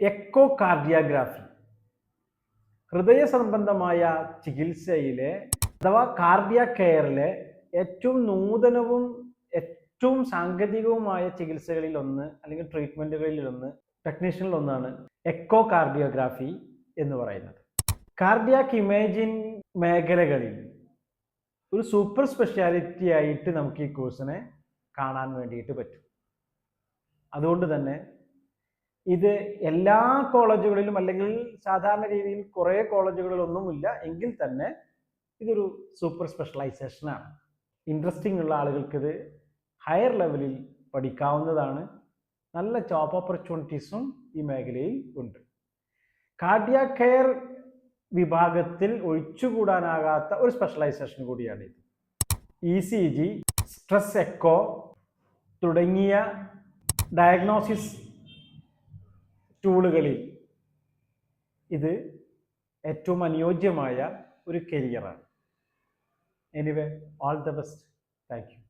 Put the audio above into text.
Echo cardiography ഹൃദയ സംബന്ധമായ ചികിത്സയിലെ അഥവാ കാർഡിയ കെയറിലെ ഏറ്റവും നൂതനവും ഏറ്റവും സാങ്കേതികവുമായ ചികിത്സകളിൽ ഒന്ന് അല്ലെങ്കിൽ ട്രീറ്റ്മെന്റുകളിൽ ഒന്ന് ടെക്നീഷ്യനിൽ ഒന്നാണ് എക്കോ കാർഡിയോഗ്രാഫി എന്ന് പറയുന്നത്. കാർഡിയാക് ഇമേജിംഗ് മേഖലകളിൽ ഒരു സൂപ്പർ സ്പെഷ്യാലിറ്റി ആയിട്ട് നമുക്ക് ഈ കോഴ്സിനെ കാണാൻ വേണ്ടിയിട്ട് പറ്റും. അതുകൊണ്ട് തന്നെ ഇത് എല്ലാ കോളേജുകളിലും അല്ലെങ്കിൽ സാധാരണ രീതിയിൽ കുറേ കോളേജുകളിലൊന്നുമില്ല. എങ്കിൽ തന്നെ ഇതൊരു സൂപ്പർ സ്പെഷ്യലൈസേഷനാണ്. ഇൻട്രസ്റ്റിംഗ് ഉള്ള ആളുകൾക്ക് ഇത് ഹയർ ലെവലിൽ പഠിക്കാവുന്നതാണ്. നല്ല ജോബ് ഓപ്പർച്യൂണിറ്റീസും ഈ മേഖലയിൽ ഉണ്ട്. കാർഡിയ കെയർ വിഭാഗത്തിൽ ഒഴിച്ചുകൂടാനാകാത്ത ഒരു സ്പെഷ്യലൈസേഷൻ കൂടിയാണ് ഇത്. E C G stress echo തുടങ്ങിയ ഡയഗ്നോസിസ് ടൂളുകളിൽ ഇത് ഏറ്റവും അനുയോജ്യമായ ഒരു കരിയറാണ് anyway all the best thank you